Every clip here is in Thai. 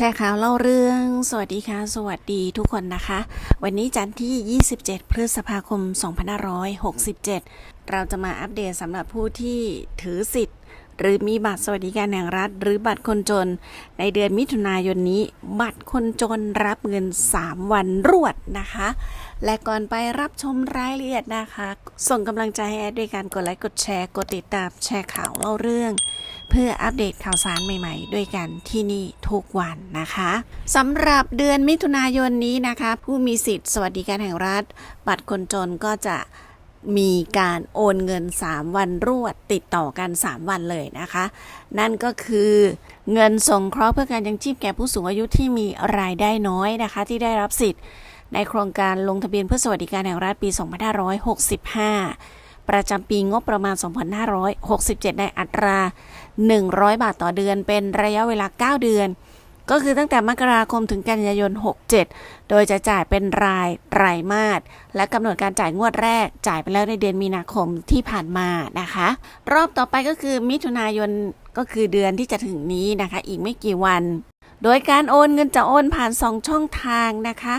ชร์ข่าวเล่าเรื่อง สวัสดีค่ะ สวัสดีทุกคนนะคะ วันนี้จันทร์ที่ 27 พฤษภาคม 2567 เราจะมาอัปเดตสำหรับผู้ที่ถือสิทธิ์ หรือมีบัตรสวัสดิการแห่งรัฐ หรือบัตรคนจน ในเดือนมิถุนายนนี้ บัตรคนจนรับเงิน 3 วันรวดนะคะ และก่อนไปรับชมรายละเอียดนะคะ ส่งกำลังใจให้แอดด้วยการกดไลค์กดแชร์กดติดตามแชร์ข่าวเล่าเรื่อง เพื่ออัปเดตข่าวสารใหม่ๆ ด้วยกันที่นี่ทุกวันนะคะสำหรับเดือนมิถุนายนนี้นะคะ ผู้มีสิทธิ์ สวัสดิการแห่งรัฐ บัตรคนจนก็จะมีการโอนเงิน 3 วันรวดติดต่อกัน 3 วันเลยนะคะ นั่นก็คือเงินสงเคราะห์เพื่อการยังชีพแก่ผู้สูงอายุที่มีรายได้น้อยนะคะ ที่ได้รับสิทธิ์ในโครงการลงทะเบียนเพื่อสวัสดิการแห่งรัฐปี 2565 ประจำปีงบประมาณ 2567 ในอัตรา 100 บาทต่อเดือน เป็นระยะเวลา 9 เดือน ก็คือตั้งแต่มกราคมถึงกันยายน 67 โดยจะจ่ายเป็นรายไตรมาส และกำหนดการจ่ายงวดแรก จ่ายไปแล้วในเดือนมีนาคมที่ผ่านมานะคะ รอบต่อไปก็คือมิถุนายนก็คือเดือนที่จะถึงนี้นะคะ อีกไม่กี่วัน โดยการโอนเงินจะโอนผ่าน 2 ช่องทางนะคะ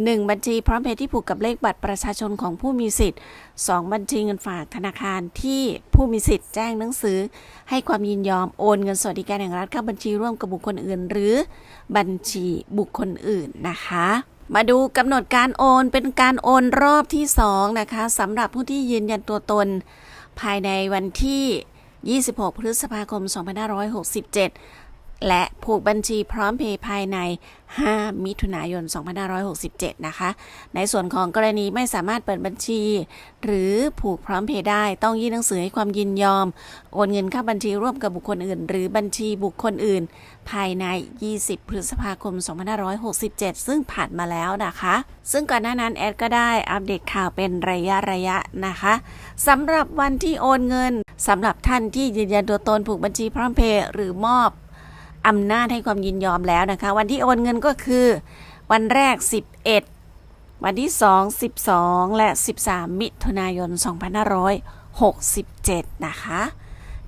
1 บัญชีพร้อมเพย์ที่ผูกกับเลขบัตรประชาชนของผู้มีสิทธิ์ 2 บัญชีเงินฝากธนาคารที่ผู้มีสิทธิ์แจ้งหนังสือ ให้ความยินยอมโอนเงินสวัสดิการแห่งรัฐเข้าบัญชีร่วมกับบุคคลอื่น หรือบัญชีบุคคลอื่นนะคะมาดูกำหนดการโอนเป็นการโอนรอบที่ 2 นะคะสำหรับผู้ที่ยืนยันตัวตน ภายในวันที่ 26 พฤษภาคม 2567 และผูกบัญชีพร้อมเพย์ภายใน 5 มิถุนายน 2567 นะคะ ในส่วนของกรณีไม่สามารถเปิดบัญชี หรือผูกพร้อมเพย์ได้ต้องยื่นหนังสือให้ความยินยอม โอนเงินเข้าบัญชีร่วมกับบุคคลอื่น หรือบัญชีบุคคลอื่น ภายใน 20 พฤษภาคม 2567 ซึ่งผ่านมาแล้วนะคะ ซึ่งก่อนหน้านั้นแอดก็ได้อัปเดตข่าวเป็นระยะระยะนะคะสำหรับวันที่โอนเงินสำหรับท่านที่ยืนยันตัวตนผูกบัญชีพร้อมเพย์หรือมอบ อำนาจให้ความยินยอมแล้วนะคะ วันที่โอนเงินก็คือ วันแรก 11 วันที่ 2 12 และ 13 มิถุนายน 2567 นะคะ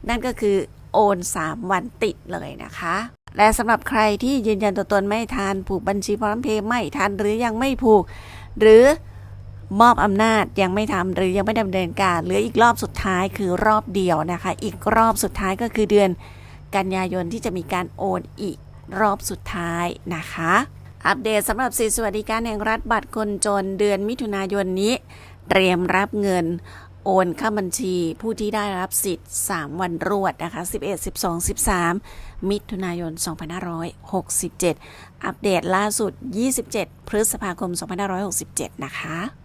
นั่นก็คือโอน 3 วันติดเลยนะคะ และสำหรับใครที่ยืนยันตัวตนไม่ทันผูกบัญชีพร้อมเพย์ไม่ทันหรือยังไม่ผูก หรือมอบอำนาจยังไม่ทำหรือยังไม่ดำเนินการเหลืออีกรอบสุดท้ายคือรอบเดียวนะคะ อีกรอบสุดท้ายก็คือเดือน กันยายนที่จะมีการโอนอีกรอบสุดท้ายนะคะ อัปเดตสำหรับสิทธิสวัสดิการแห่งรัฐบัตรคนจนเดือนมิถุนายนนี้ เตรียมรับเงินโอนเข้าบัญชีผู้ที่ได้รับสิทธิ์ 3 วันรวดนะคะ 11 12 13 มิถุนายน 2567 อัปเดตล่าสุด 27 พฤษภาคม 2567 นะคะ